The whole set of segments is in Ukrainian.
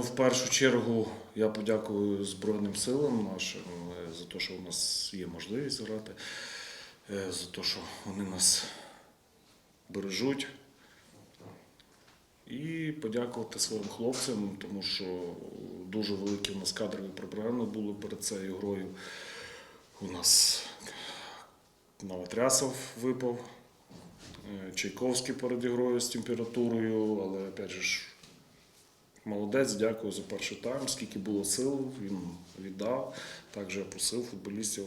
Ну, в першу чергу я подякую Збройним силам нашим е, за те, що у нас є можливість грати, е, за те, що вони нас бережуть. І подякувати своїм хлопцям, тому що дуже великі у нас кадрові проблеми були перед цією грою. У нас Новотрясов випав, е, Чайковський перед грою з температурою, але опять же Молодець, дякую за перший тайм. Скільки було сил, він віддав. Також я просив футболістів,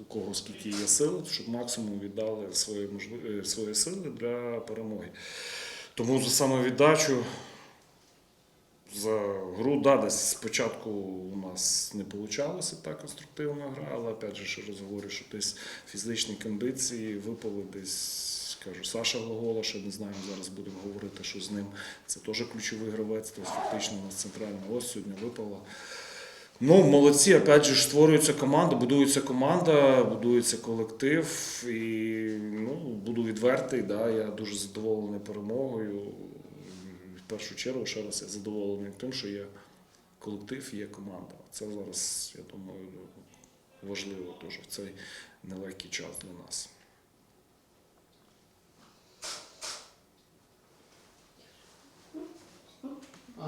у кого скільки є сил, щоб максимум віддали свої, можливі, свої сили для перемоги. Тому за самовіддачу, за гру, да, десь спочатку у нас не вийшло так конструктивна гра, але опять же ще раз говорю, що десь фізичні кондиції випали десь. Кажу, Саша Глагола, ще не знаємо, зараз будемо говорити, що з ним. Це теж ключовий гравець, тобто фактично у нас центральна ось сьогодні випала. Ну, молодці, опять же, створюється команда, будується команда, будується колектив. І ну, буду відвертий, да, я дуже задоволений перемогою. В першу чергу, ще раз я задоволений тим, що є колектив є команда. Це зараз, я думаю, важливо дуже в цей нелегкий час для нас.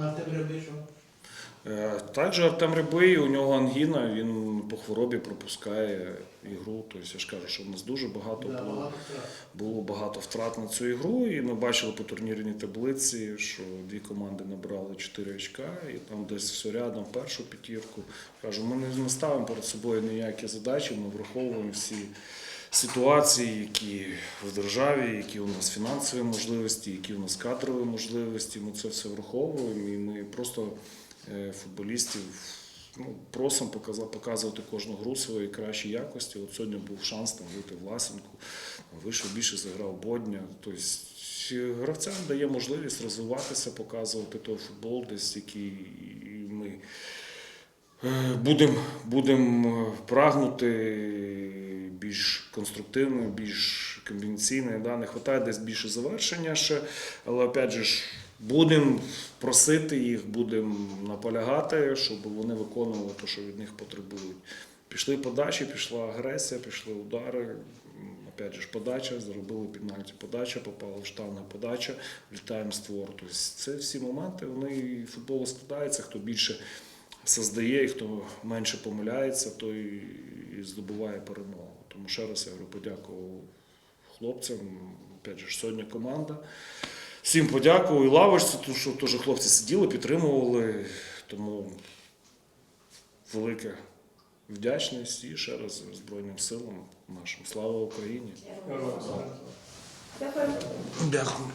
А Артем Рябий що? Е, Також Артем Рябий, у нього ангіна, він по хворобі пропускає ігру. Тобто я ж кажу, що в нас дуже багато Да, було, було багато втрат на цю ігру. І ми бачили по турнірній таблиці, що дві команди набрали 4 очка, і там десь все рядом першу п'ятірку. Кажу, ми не ставимо перед собою ніякі задачі, ми враховуємо всі. Ситуації, які в державі, які у нас фінансові можливості, які у нас кадрові можливості, ми це все враховуємо, і ми просто е, футболістів ну, просимо показувати кожну гру своєї кращої якості. От сьогодні був шанс там вийти Власенку, вийшов більше заграв Бодня. Тобто гравцям дає можливість розвиватися, показувати той футбол, десь який ми будемо будем е, прагнути більш конструктивно, більш комбінаційно. Да? Не вистачає десь більше завершення ще, але опять же ж. Будемо просити їх, будемо наполягати, щоб вони виконували те, що від них потребують. Пішли подачі, пішла агресія, пішли удари. Опять же подача, зробили пенальті подача, попала в штанга подача, влітаємо в створ. Тобто це всі моменти, вони і футбол складається, хто більше создає, і хто менше помиляється, той і здобуває перемогу. Тому ще раз я говорю, подякував хлопцям. Опять же, ж, сьогодні команда. Всім подякував і лавочці, тому що теж хлопці сиділи, підтримували. Тому велика вдячність і ще раз Збройним силам нашим. Слава Україні! Дякую. Дякую.